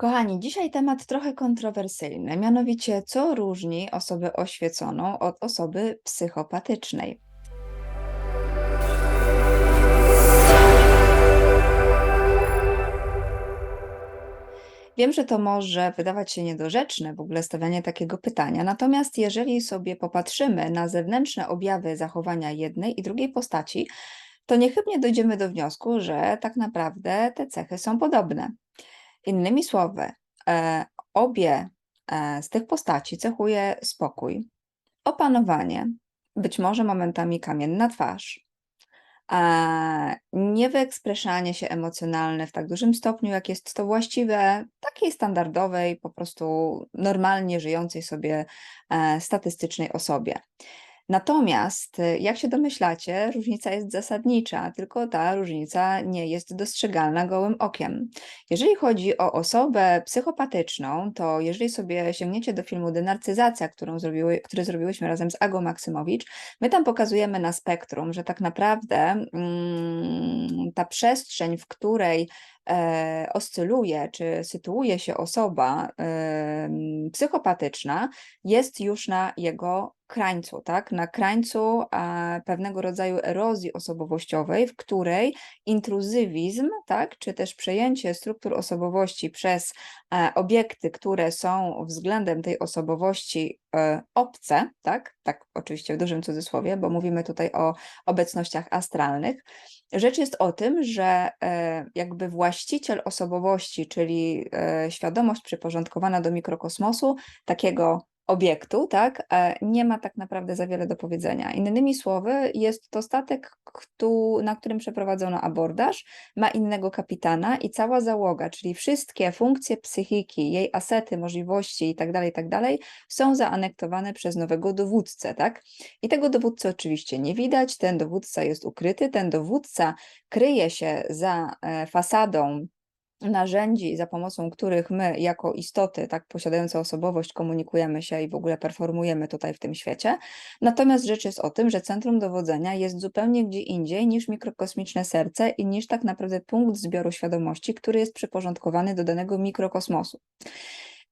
Kochani, dzisiaj temat trochę kontrowersyjny, mianowicie co różni osobę oświeconą od osoby psychopatycznej. Wiem, że to może wydawać się niedorzeczne w ogóle stawianie takiego pytania, natomiast jeżeli sobie popatrzymy na zewnętrzne objawy zachowania jednej i drugiej postaci, to niechybnie dojdziemy do wniosku, że tak naprawdę te cechy są podobne. Innymi słowy, e, obie e, z tych postaci cechuje spokój, opanowanie, być może momentami kamienna twarz, a niewyekspresanie się emocjonalne w tak dużym stopniu, jak jest to właściwe takiej standardowej, po prostu normalnie żyjącej sobie e, statystycznej osobie. Natomiast, y, jak się domyślacie, różnica jest zasadnicza, tylko ta różnica nie jest dostrzegalna gołym okiem. Jeżeli chodzi o osobę psychopatyczną, to jeżeli sobie sięgniecie do filmu Denarcyzacja, którą zrobiły, który zrobiłyśmy razem z Agą Maksymowicz, my tam pokazujemy na spektrum, że tak naprawdę mm, ta przestrzeń, w której oscyluje, czy sytuuje się osoba e, psychopatyczna, jest już na jego krańcu, tak? Na krańcu e, pewnego rodzaju erozji osobowościowej, w której intruzywizm, tak? Czy też przejęcie struktur osobowości przez e, obiekty, które są względem tej osobowości e, obce, tak? Tak, oczywiście w dużym cudzysłowie, bo mówimy tutaj o obecnościach astralnych. Rzecz jest o tym, że e, jakby właściciel osobowości, czyli e, świadomość przyporządkowana do mikrokosmosu, takiego obiektu, tak, e, nie ma tak naprawdę za wiele do powiedzenia. Innymi słowy, jest to statek, na którym przeprowadzono abordaż, ma innego kapitana i cała załoga, czyli wszystkie funkcje psychiki, jej asety, możliwości tak itd. Tak są zaanektowane przez nowego dowódcę, tak? I tego dowódcy oczywiście nie widać, ten dowódca jest ukryty, ten dowódca kryje się za e, fasadą narzędzi, za pomocą których my, jako istoty, tak posiadające osobowość, komunikujemy się i w ogóle performujemy tutaj w tym świecie. Natomiast rzecz jest o tym, że centrum dowodzenia jest zupełnie gdzie indziej niż mikrokosmiczne serce i niż tak naprawdę punkt zbioru świadomości, który jest przyporządkowany do danego mikrokosmosu.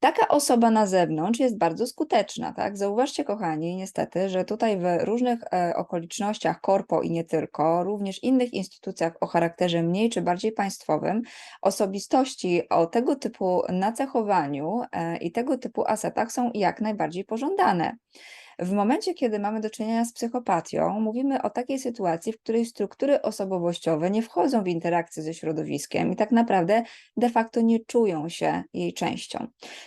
Taka osoba na zewnątrz jest bardzo skuteczna, tak? Zauważcie, kochani, niestety, że tutaj w różnych e, okolicznościach, korpo i nie tylko, również innych instytucjach o charakterze mniej czy bardziej państwowym, osobistości o tego typu nacechowaniu e, i tego typu asetach są jak najbardziej pożądane. W momencie, kiedy mamy do czynienia z psychopatią, mówimy o takiej sytuacji, w której struktury osobowościowe nie wchodzą w interakcję ze środowiskiem i tak naprawdę de facto nie czują się jej częścią.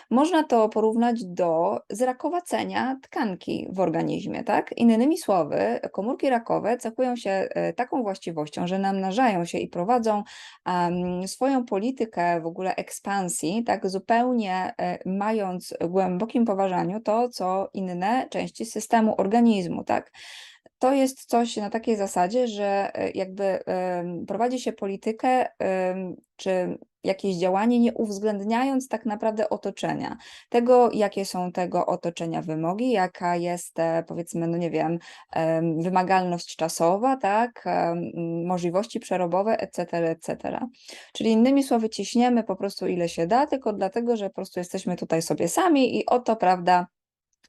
Można to porównać do zrakowacenia tkanki w organizmie, tak? Innymi słowy, komórki rakowe cechują się e, taką właściwością, że namnażają się i prowadzą um, swoją politykę w ogóle ekspansji, tak zupełnie e, mając w głębokim poważaniu to, co inne części systemu organizmu, tak? To jest coś na takiej zasadzie, że e, jakby prowadzi się politykę czy jakieś działanie, nie uwzględniając tak naprawdę otoczenia, tego, jakie są tego otoczenia wymogi, jaka jest, e, powiedzmy, no nie wiem, wymagalność czasowa, tak, możliwości przerobowe, etc., etc. Czyli innymi słowy, ciśniemy po prostu ile się da, tylko dlatego, że po prostu jesteśmy tutaj sobie sami i oto, prawda,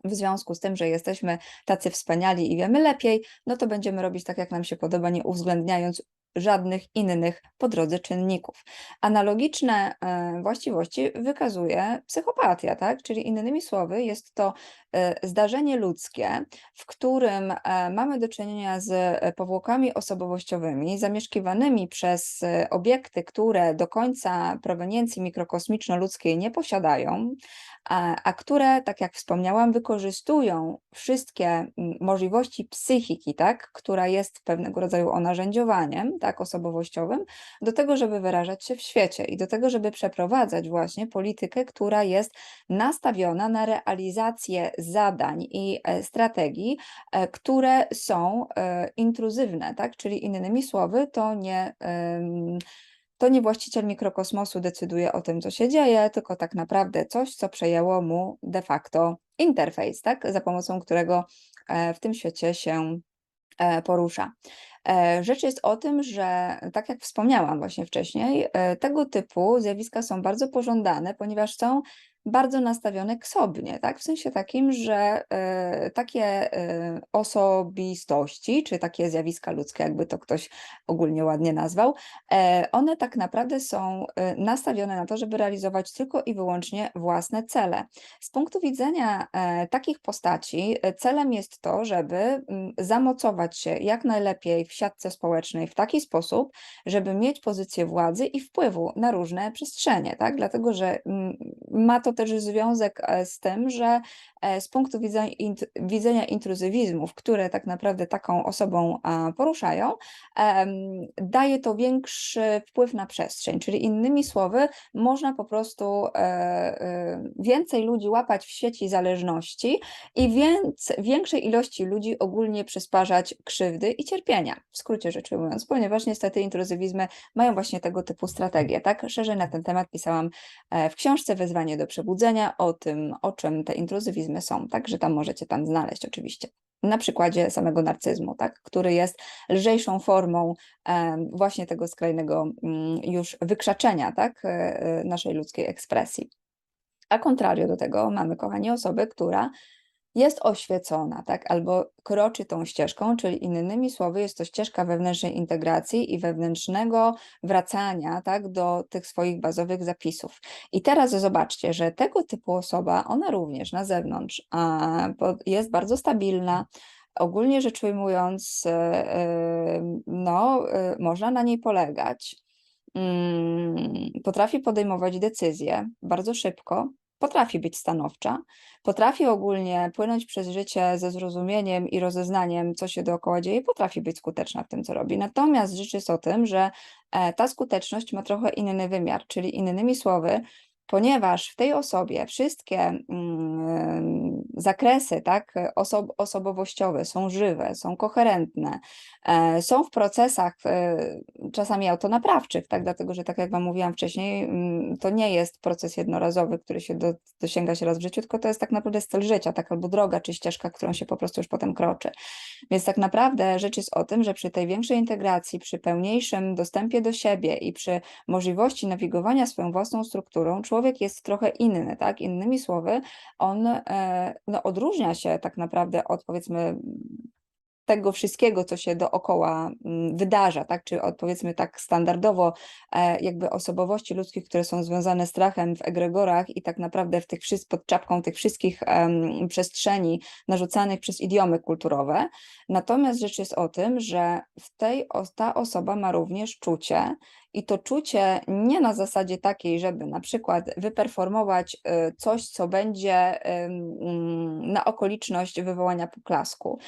w związku z tym, że jesteśmy tacy wspaniali i wiemy lepiej, no to będziemy robić tak, jak nam się podoba, nie uwzględniając żadnych innych po drodze czynników. Analogiczne e, właściwości wykazuje psychopatia, tak? Czyli innymi słowy, jest to e, zdarzenie ludzkie, w którym e, mamy do czynienia z powłokami osobowościowymi zamieszkiwanymi przez obiekty, które do końca proweniencji mikrokosmiczno-ludzkiej nie posiadają, a, a które, tak jak wspomniałam, wykorzystują wszystkie możliwości psychiki, tak? Która jest pewnego rodzaju onarzędziowaniem, tak, osobowościowym, do tego, żeby wyrażać się w świecie i do tego, żeby przeprowadzać właśnie politykę, która jest nastawiona na realizację zadań i e, strategii, e, które są e, intruzywne, tak, czyli innymi słowy, to nie to nie właściciel mikrokosmosu decyduje o tym, co się dzieje, tylko tak naprawdę coś, co przejęło mu de facto interfejs, tak, za pomocą którego w tym świecie się porusza. E, rzecz jest o tym, że tak jak wspomniałam właśnie wcześniej, e, tego typu zjawiska są bardzo pożądane, ponieważ są bardzo nastawione ksobnie, tak? W sensie takim, że e, takie e, osobistości, czy takie zjawiska ludzkie, jakby to ktoś ogólnie ładnie nazwał, e, one tak naprawdę są nastawione na to, żeby realizować tylko i wyłącznie własne cele. Z punktu widzenia takich postaci, celem jest to, żeby mm, zamocować się jak najlepiej w siatce społecznej w taki sposób, żeby mieć pozycję władzy i wpływu na różne przestrzenie, tak? Dlatego, że mm, ma to też związek e, z tym, że z punktu widzenia, int- widzenia intruzywizmów, które tak naprawdę taką osobą poruszają, daje to większy wpływ na przestrzeń. Czyli innymi słowy, można po prostu e, e, więcej ludzi łapać w sieci zależności i więc, większej ilości ludzi ogólnie przysparzać krzywdy i cierpienia, w skrócie rzecz ujmując, ponieważ niestety intruzywizmy mają właśnie tego typu strategie. Tak, szerzej na ten temat pisałam e, w książce Wezwanie do przebudzenia o tym, o czym te intruzywizmy są, także tam możecie tam znaleźć oczywiście. Na przykładzie samego narcyzmu, tak, który jest lżejszą formą właśnie tego skrajnego mm, już wykrzaczenia tak, e, e, naszej ludzkiej ekspresji. A contrario do tego mamy, kochani, osobę, która jest oświecona, tak, albo kroczy tą ścieżką, czyli innymi słowy, jest to ścieżka wewnętrznej integracji i wewnętrznego wracania, tak, do tych swoich bazowych zapisów. I teraz zobaczcie, że tego typu osoba, ona również na zewnątrz a, jest bardzo stabilna. Ogólnie rzecz ujmując, e, e, no, e, można na niej polegać. Mm, Potrafi podejmować decyzje bardzo szybko, potrafi być stanowcza, potrafi ogólnie płynąć przez życie ze zrozumieniem i rozeznaniem, co się dookoła dzieje, potrafi być skuteczna w tym, co robi. Natomiast rzecz jest o tym, że e, ta skuteczność ma trochę inny wymiar, czyli innymi słowy, ponieważ w tej osobie wszystkie mm, zakresy tak, osob osobowościowe są żywe, są koherentne, e, są w procesach e, czasami autonaprawczych, tak, dlatego że tak jak Wam mówiłam wcześniej, mm, to nie jest proces jednorazowy, który się do, dosięga się raz w życiu, tylko to jest tak naprawdę styl życia, tak albo droga czy ścieżka, którą się po prostu już potem kroczy. Więc tak naprawdę rzecz jest o tym, że przy tej większej integracji, przy pełniejszym dostępie do siebie i przy możliwości nawigowania swoją własną strukturą, człowiek jest trochę inny, tak? Innymi słowy, on e, no, odróżnia się tak naprawdę od powiedzmy tego wszystkiego, co się dookoła mm, wydarza, tak? Czy powiedzmy tak standardowo e, jakby osobowości ludzkich, które są związane strachem w egregorach i tak naprawdę w tych wszys- pod czapką tych wszystkich em, przestrzeni narzucanych przez idiomy kulturowe. Natomiast rzecz jest o tym, że w tej ta osoba ma również czucie i to czucie nie na zasadzie takiej, żeby na przykład wyperformować y, coś, co będzie mm, na okoliczność wywołania poklasku.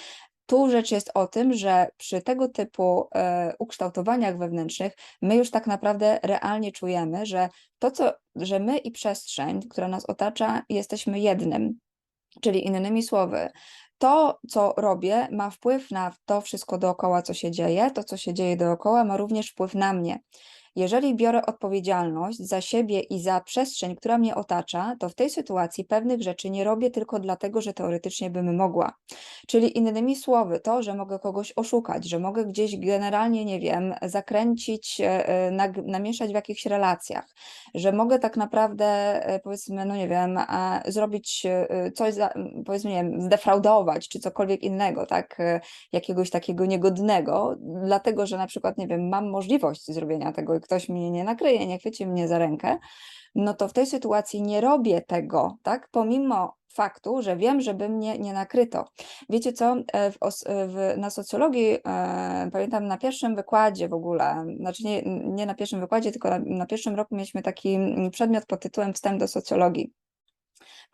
Tu rzecz jest o tym, że przy tego typu e, ukształtowaniach wewnętrznych my już tak naprawdę realnie czujemy, że to, co, że my i przestrzeń, która nas otacza, jesteśmy jednym. Czyli innymi słowy, to, co robię, ma wpływ na to wszystko dookoła, co się dzieje. To, co się dzieje dookoła, ma również wpływ na mnie. Jeżeli biorę odpowiedzialność za siebie i za przestrzeń, która mnie otacza, to w tej sytuacji pewnych rzeczy nie robię tylko dlatego, że teoretycznie bym mogła. Czyli innymi słowy, to, że mogę kogoś oszukać, że mogę gdzieś generalnie, nie wiem, zakręcić, e, e, namieszać w jakichś relacjach, że mogę tak naprawdę, e, powiedzmy, no nie wiem, zrobić coś, powiedzmy, nie wiem, zdefraudować, czy cokolwiek innego, tak, jakiegoś takiego niegodnego, dlatego, że na przykład, nie wiem, mam możliwość zrobienia tego ktoś mnie nie nakryje, nie chwyci mnie za rękę, no to w tej sytuacji nie robię tego, tak, pomimo faktu, że wiem, żeby mnie nie nakryto. Wiecie co, e, w, e, w, na socjologii, e, pamiętam na pierwszym wykładzie w ogóle, znaczy nie, nie na pierwszym wykładzie, tylko na, na pierwszym roku mieliśmy taki mm, przedmiot pod tytułem Wstęp do socjologii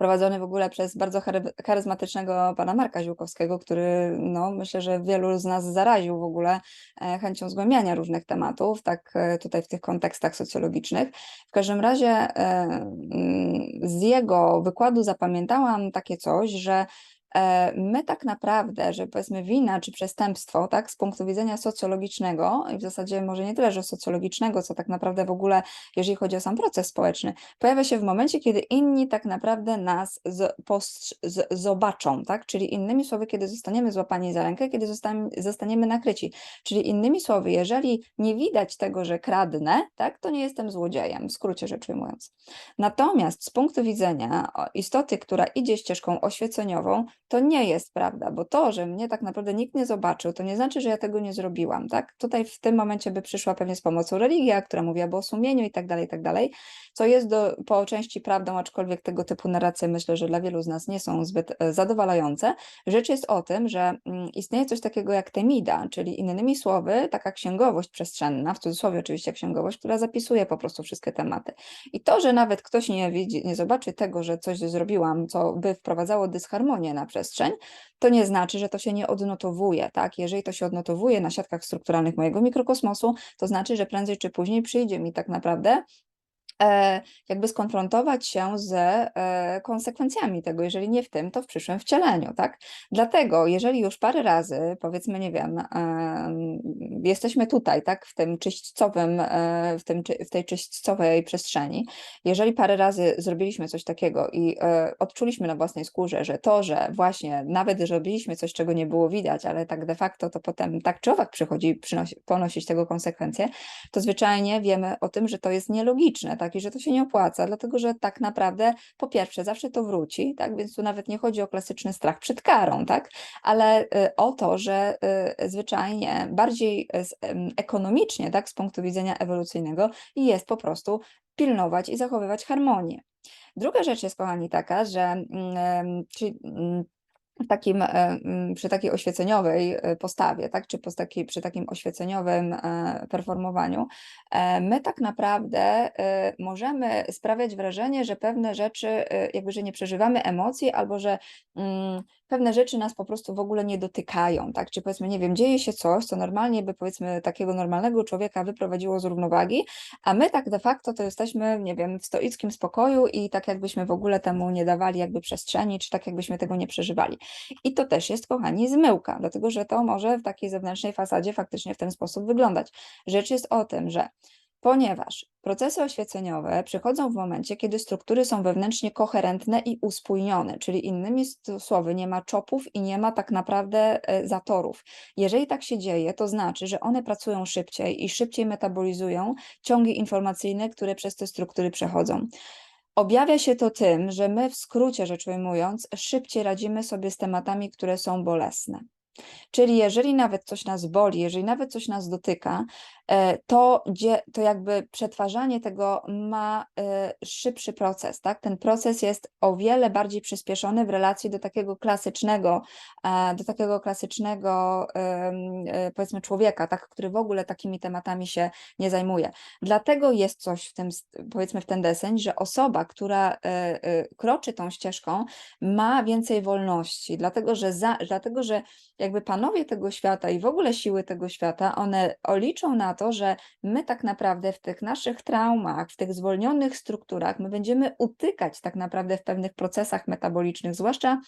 prowadzony w ogóle przez bardzo chary- charyzmatycznego pana Marka Ziółkowskiego, który no, myślę, że wielu z nas zaraził w ogóle e, chęcią zgłębiania różnych tematów, tak e, tutaj w tych kontekstach socjologicznych. W każdym razie e, z jego wykładu zapamiętałam takie coś, że my tak naprawdę, że powiedzmy wina czy przestępstwo, tak, z punktu widzenia socjologicznego, i w zasadzie może nie tyle, że socjologicznego, co tak naprawdę w ogóle, jeżeli chodzi o sam proces społeczny, pojawia się w momencie, kiedy inni tak naprawdę nas z, postrz- z, zobaczą, tak, czyli innymi słowy, kiedy zostaniemy złapani za rękę, kiedy zostaniemy, zostaniemy nakryci. Czyli innymi słowy, jeżeli nie widać tego, że kradnę, tak, to nie jestem złodziejem, w skrócie rzecz ujmując. Natomiast z punktu widzenia istoty, która idzie ścieżką oświeceniową, to nie jest prawda, bo to, że mnie tak naprawdę nikt nie zobaczył, to nie znaczy, że ja tego nie zrobiłam, tak? Tutaj w tym momencie by przyszła pewnie z pomocą religia, która mówiłaby o sumieniu i tak dalej, i tak dalej, co jest do, po części prawdą, aczkolwiek tego typu narracje myślę, że dla wielu z nas nie są zbyt e, zadowalające. Rzecz jest o tym, że mm, istnieje coś takiego jak temida, czyli innymi słowy taka księgowość przestrzenna, w cudzysłowie oczywiście księgowość, która zapisuje po prostu wszystkie tematy. I to, że nawet ktoś nie widzi, nie zobaczy tego, że coś zrobiłam, co by wprowadzało dysharmonię na przestrzeń, to nie znaczy, że to się nie odnotowuje, tak? Jeżeli to się odnotowuje na siatkach strukturalnych mojego mikrokosmosu, to znaczy, że prędzej czy później przyjdzie mi tak naprawdę jakby skonfrontować się z e, konsekwencjami tego, jeżeli nie w tym, to w przyszłym wcieleniu, tak? Dlatego, jeżeli już parę razy, powiedzmy, nie wiem, em, jesteśmy tutaj, tak, w tym czyśćcowym, e, w, tym, w tej czyśćcowej przestrzeni, jeżeli parę razy zrobiliśmy coś takiego i e, odczuliśmy na własnej skórze, że to, że właśnie nawet zrobiliśmy coś, czego nie było widać, ale tak de facto to potem tak czy owak przychodzi przynosi, ponosić tego konsekwencje, to zwyczajnie wiemy o tym, że to jest nielogiczne, tak, i że to się nie opłaca, dlatego że tak naprawdę po pierwsze zawsze to wróci, tak, więc tu nawet nie chodzi o klasyczny strach przed karą, tak, ale y, o to, że y, zwyczajnie bardziej y, ekonomicznie, tak, z punktu widzenia ewolucyjnego jest po prostu pilnować i zachowywać harmonię. Druga rzecz jest, kochani, taka, że mm, em, czy, mm, takim, e, przy takiej oświeceniowej e, postawie, tak, czy pos takiej, przy takim oświeceniowym e, performowaniu, my tak naprawdę możemy sprawiać wrażenie, że pewne rzeczy, jakby, że nie przeżywamy emocji, albo że mm, pewne rzeczy nas po prostu w ogóle nie dotykają, tak, czy powiedzmy, nie wiem, dzieje się coś, co normalnie by powiedzmy takiego normalnego człowieka wyprowadziło z równowagi, a my tak de facto to jesteśmy, nie wiem, w stoickim spokoju i tak jakbyśmy w ogóle temu nie dawali jakby przestrzeni, czy tak jakbyśmy tego nie przeżywali. I to też jest, kochani, zmyłka, dlatego że to może w takiej zewnętrznej fasadzie faktycznie w ten sposób wyglądać. Rzecz jest o tym, że ponieważ procesy oświeceniowe przychodzą w momencie, kiedy struktury są wewnętrznie koherentne i uspójnione, czyli innymi słowy, nie ma czopów i nie ma tak naprawdę e, zatorów. Jeżeli tak się dzieje, to znaczy, że one pracują szybciej i szybciej metabolizują ciągi informacyjne, które przez te struktury przechodzą. Objawia się to tym, że my w skrócie rzecz ujmując, szybciej radzimy sobie z tematami, które są bolesne. Czyli jeżeli nawet coś nas boli, jeżeli nawet coś nas dotyka, e, to, to jakby przetwarzanie tego ma e, szybszy proces, tak? Ten proces jest o wiele bardziej przyspieszony w relacji do takiego klasycznego, e, do takiego klasycznego powiedzmy człowieka, tak? Który w ogóle takimi tematami się nie zajmuje. Dlatego jest coś w tym, powiedzmy w ten deseń, że osoba, która kroczy tą ścieżką, ma więcej wolności, dlatego że, za, dlatego, że jakby panowie tego świata i w ogóle siły tego świata, one liczą na to, że my tak naprawdę w tych naszych traumach, w tych zwolnionych strukturach, my będziemy utykać tak naprawdę w pewnych procesach metabolicznych, zwłaszcza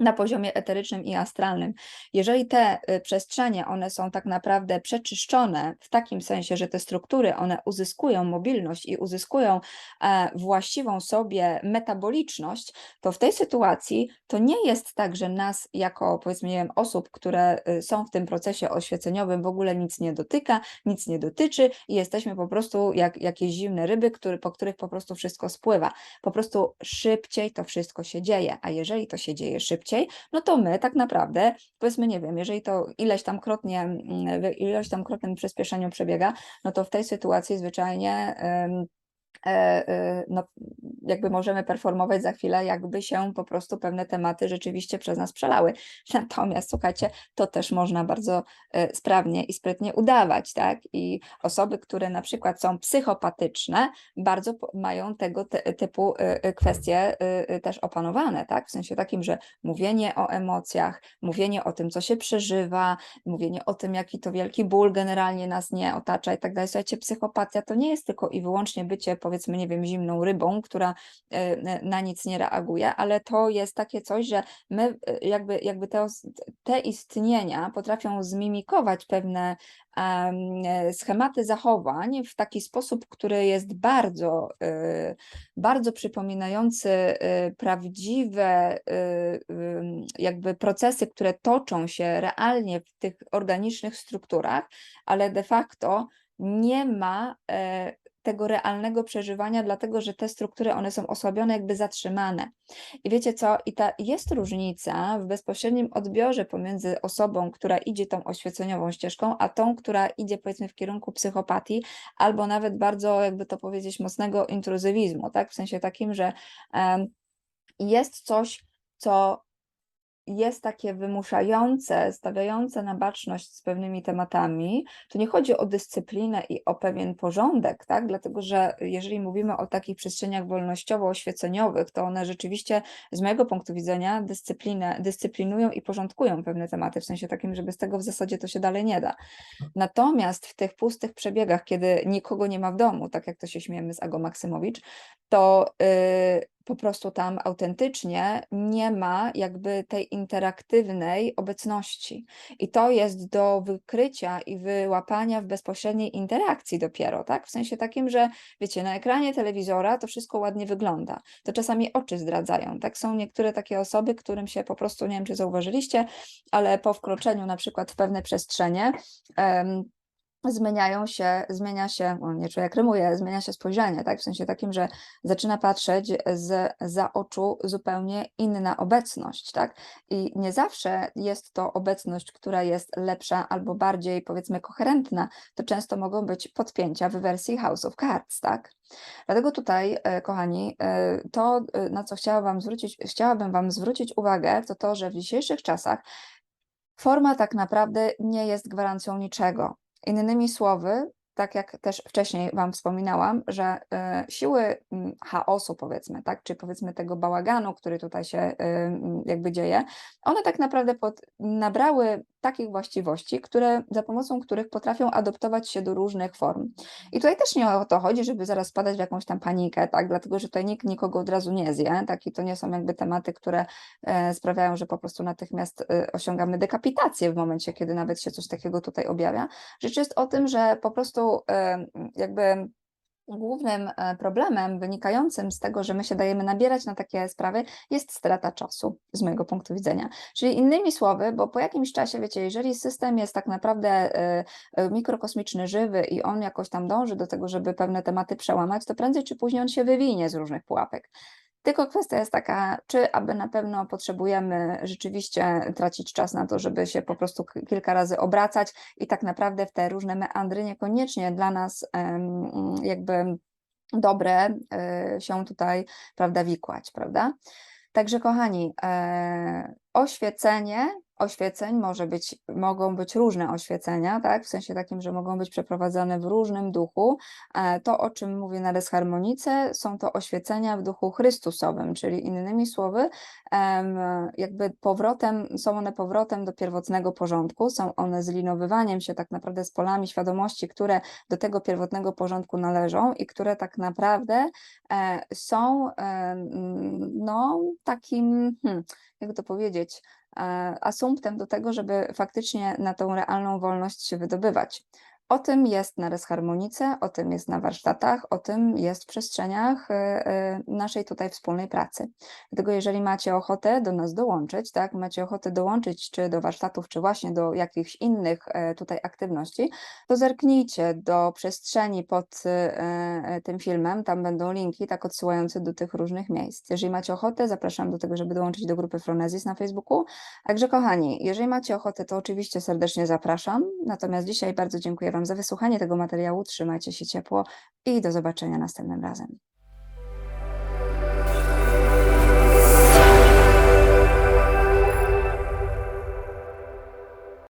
na poziomie eterycznym i astralnym. Jeżeli te y, przestrzenie, one są tak naprawdę przeczyszczone w takim sensie, że te struktury, one uzyskują mobilność i uzyskują e, właściwą sobie metaboliczność, to w tej sytuacji to nie jest tak, że nas jako powiedzmy, nie wiem, osób, które y, są w tym procesie oświeceniowym w ogóle nic nie dotyka, nic nie dotyczy i jesteśmy po prostu jak jakieś zimne ryby, który, po których po prostu wszystko spływa. Po prostu szybciej to wszystko się dzieje, a jeżeli to się dzieje szybciej, no to my tak naprawdę, powiedzmy, nie wiem, jeżeli to ileś tam krotnie, mm, ileś tam krotnym przyspieszeniu przebiega, no to w tej sytuacji zwyczajnie no, jakby możemy performować za chwilę, jakby się po prostu pewne tematy rzeczywiście przez nas przelały. Natomiast słuchajcie, to też można bardzo e, sprawnie i sprytnie udawać, tak? I osoby, które na przykład są psychopatyczne, bardzo po- mają tego te, typu e, e, kwestie e, e, też opanowane, tak? W sensie takim, że mówienie o emocjach, mówienie o tym, co się przeżywa, mówienie o tym, jaki to wielki ból generalnie nas nie otacza i tak dalej. Słuchajcie, psychopatia to nie jest tylko i wyłącznie bycie, powiedzmy, powiedzmy, nie wiem, zimną rybą, która e, na nic nie reaguje, ale to jest takie coś, że my e, jakby, jakby te, te istnienia potrafią zmimikować pewne E, schematy zachowań w taki sposób, który jest bardzo, bardzo przypominający prawdziwe jakby procesy, które toczą się realnie w tych organicznych strukturach, ale de facto nie ma tego realnego przeżywania, dlatego że te struktury, one są osłabione, jakby zatrzymane. I wiecie co, i ta jest różnica w bezpośrednim odbiorze pomiędzy osobą, która idzie tą oświeceniową ścieżką, a tą, która idzie powiedzmy w kierunku psychopatii, albo nawet bardzo, jakby to powiedzieć, mocnego intruzywizmu, tak? W sensie takim, że um, jest coś, co jest takie wymuszające, stawiające na baczność z pewnymi tematami, to nie chodzi o dyscyplinę i o pewien porządek, tak? Dlatego, że jeżeli mówimy o takich przestrzeniach wolnościowo-oświeceniowych, to one rzeczywiście z mojego punktu widzenia dyscyplinę, dyscyplinują i porządkują pewne tematy, w sensie takim, że bez tego w zasadzie to się dalej nie da. Natomiast w tych pustych przebiegach, kiedy nikogo nie ma w domu, tak jak to się śmiemy z Ago Maksymowicz, to yy, po prostu tam autentycznie nie ma jakby tej interaktywnej obecności. I to jest do wykrycia i wyłapania w bezpośredniej interakcji dopiero, tak? W sensie takim, że wiecie, na ekranie telewizora to wszystko ładnie wygląda. To czasami oczy zdradzają, tak? Są niektóre takie osoby, którym się po prostu, nie wiem czy zauważyliście, ale po wkroczeniu na przykład w pewne przestrzenie, um, zmieniają się, zmienia się, on nie czuję jak rymuje, zmienia się spojrzenie, tak? W sensie takim, że zaczyna patrzeć z, za oczu zupełnie inna obecność, tak? I nie zawsze jest to obecność, która jest lepsza albo bardziej, powiedzmy, koherentna, to często mogą być podpięcia w wersji House of Cards, tak? Dlatego tutaj, e, kochani, e, to, e, na co chciałabym wam zwrócić, chciałabym Wam zwrócić uwagę, to to, że w dzisiejszych czasach forma tak naprawdę nie jest gwarancją niczego. Innymi słowy, tak jak też wcześniej Wam wspominałam, że y, siły chaosu, powiedzmy, tak, czy powiedzmy tego bałaganu, który tutaj się y, jakby dzieje, one tak naprawdę pod, nabrały takich właściwości, które, za pomocą których potrafią adoptować się do różnych form. I tutaj też nie o to chodzi, żeby zaraz spadać w jakąś tam panikę, tak, dlatego że tutaj nikt nikogo od razu nie zje, tak, i to nie są jakby tematy, które e, sprawiają, że po prostu natychmiast e, osiągamy dekapitację w momencie, kiedy nawet się coś takiego tutaj objawia. Rzecz jest o tym, że po prostu e, jakby Głównym e, problemem wynikającym z tego, że my się dajemy nabierać na takie sprawy, jest strata czasu, z mojego punktu widzenia. Czyli innymi słowy, bo po jakimś czasie, wiecie, jeżeli system jest tak naprawdę e, e, mikrokosmiczny, żywy i on jakoś tam dąży do tego, żeby pewne tematy przełamać, to prędzej czy później on się wywinie z różnych pułapek. Tylko kwestia jest taka, czy aby na pewno potrzebujemy rzeczywiście tracić czas na to, żeby się po prostu kilka razy obracać i tak naprawdę w te różne meandry niekoniecznie dla nas jakby dobre e, się tutaj, prawda, wikłać, prawda? Także kochani, e, oświecenie oświeceń może być, mogą być różne oświecenia, tak? w sensie takim, że mogą być przeprowadzane w różnym duchu. E, to, o czym mówię na desharmonice, są to oświecenia w duchu Chrystusowym, czyli innymi słowy, jakby powrotem, są one powrotem do pierwotnego porządku, są one zlinowywaniem się tak naprawdę z polami świadomości, które do tego pierwotnego porządku należą i które tak naprawdę e, są no, takim, hmm, jak to powiedzieć, asumptem do tego, żeby faktycznie na tą realną wolność się wydobywać. O tym jest na Resharmonice, o tym jest na warsztatach, o tym jest w przestrzeniach e, e, naszej tutaj wspólnej pracy. Dlatego jeżeli macie ochotę do nas dołączyć, tak, macie ochotę dołączyć czy do warsztatów, czy właśnie do jakichś innych e, tutaj aktywności, to zerknijcie do przestrzeni pod tym filmem, tam będą linki tak odsyłające do tych różnych miejsc. Jeżeli macie ochotę, zapraszam do tego, żeby dołączyć do grupy Fronezis na Facebooku. Także kochani, jeżeli macie ochotę, to oczywiście serdecznie zapraszam. Natomiast dzisiaj bardzo dziękuję Wam za wysłuchanie tego materiału. Trzymajcie się ciepło i do zobaczenia następnym razem.